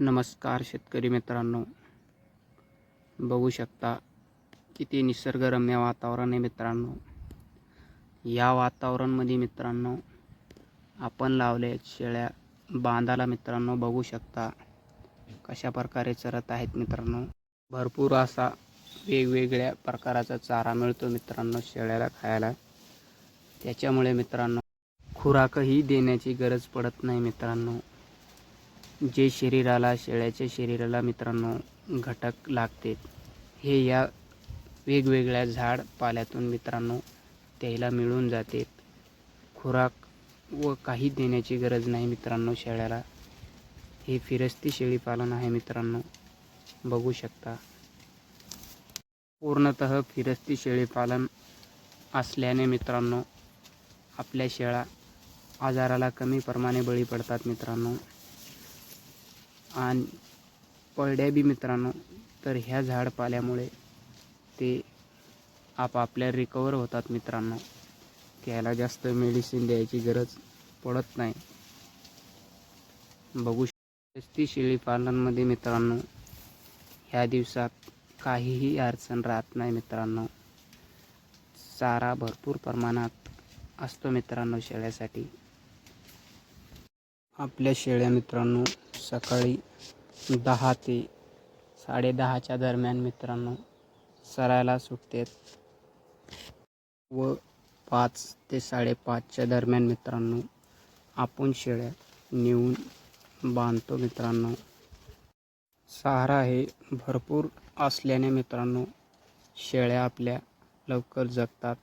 नमस्कार शेतकरी मित्रांनो. बघू शकता किती निसर्गरम्य वातावरण आहे मित्रांनो. या वातावरणमध्ये मित्रांनो आपण लावले शेळ्या बांधाला मित्रांनो बघू शकता कशा प्रकारे चरत आहेत मित्रांनो. भरपूर असा वेगवेगळ्या प्रकाराचा चारा मिळतो मित्रांनो शेळ्याला खायला. त्याच्यामुळे मित्रांनो खुराकही देण्याची गरज पडत नाही मित्रांनो. जे शरीराला शेळ्याच्या शरीराला मित्रांनो घटक लागते हे या वेगवेगळ्या झाड पाल्यातून मित्रांनो त्याला मिळून जाते. खुराक व काही देण्याची गरज नाही मित्रांनो शेळ्याला. हे फिरस्ती शेळी पालन आहे मित्रांनो. बघू शकता. पूर्णतः फिरस्ती शेळी पालन असल्याने मित्रांनो आपल्या शेळ्या आजाराला कमी प्रमाणे बळी पडतात मित्रांनो. आणि पळड्या बी मित्रांनो तर ह्या झाडपाल्यामुळे ते आपापल्या रिकवर होतात मित्रांनो. त्याला जास्त मेडिसिन द्यायची गरज पडत नाही. बघू ती शेळीपालनमध्ये मित्रांनो ह्या दिवसात काहीही अडचण राहत नाही मित्रांनो. चारा भरपूर प्रमाणात असतो मित्रांनो शेळ्यासाठी. आपल्या शेळ्या मित्रांनो सकाळी दहा ते साडेदहाच्या दरम्यान मित्रांनो चरायला सुटतात. व पाच ते साडेपाचच्या दरम्यान मित्रांनो आपण शेळ्या नेऊन बांधतो मित्रांनो. सहारा हे भरपूर असल्याने मित्रांनो शेळ्या आपल्या लवकर जगतात.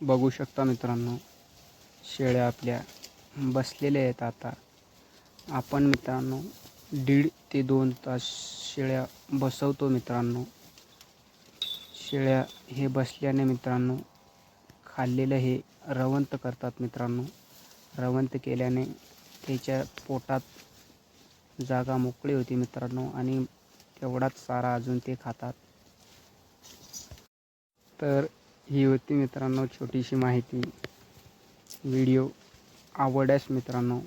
बघू शकता मित्रांनो शेळ्या आपल्या बसलेले आहेत आता. आपण मित्रांनो दीड ते दोन तास शेळ्या बसवतो मित्रांनो. शेळ्या हे बसल्याने मित्रांनो खाल्लेलं हे रवंत करतात मित्रांनो. रवंत केल्याने त्याच्या पोटात जागा मोकळी होती मित्रांनो आणि तेवढाच सारा अजून ते खातात. तर ही होती मित्रांनो छोटीशी माहिती. व्हिडिओ आवडल्यास मित्रांनो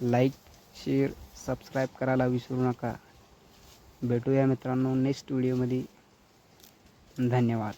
लाईक शेअर सबस्क्राईब करायला विसरू नका. भेटूया मित्रांनो नेक्स्ट व्हिडिओमध्ये धन्यवाद.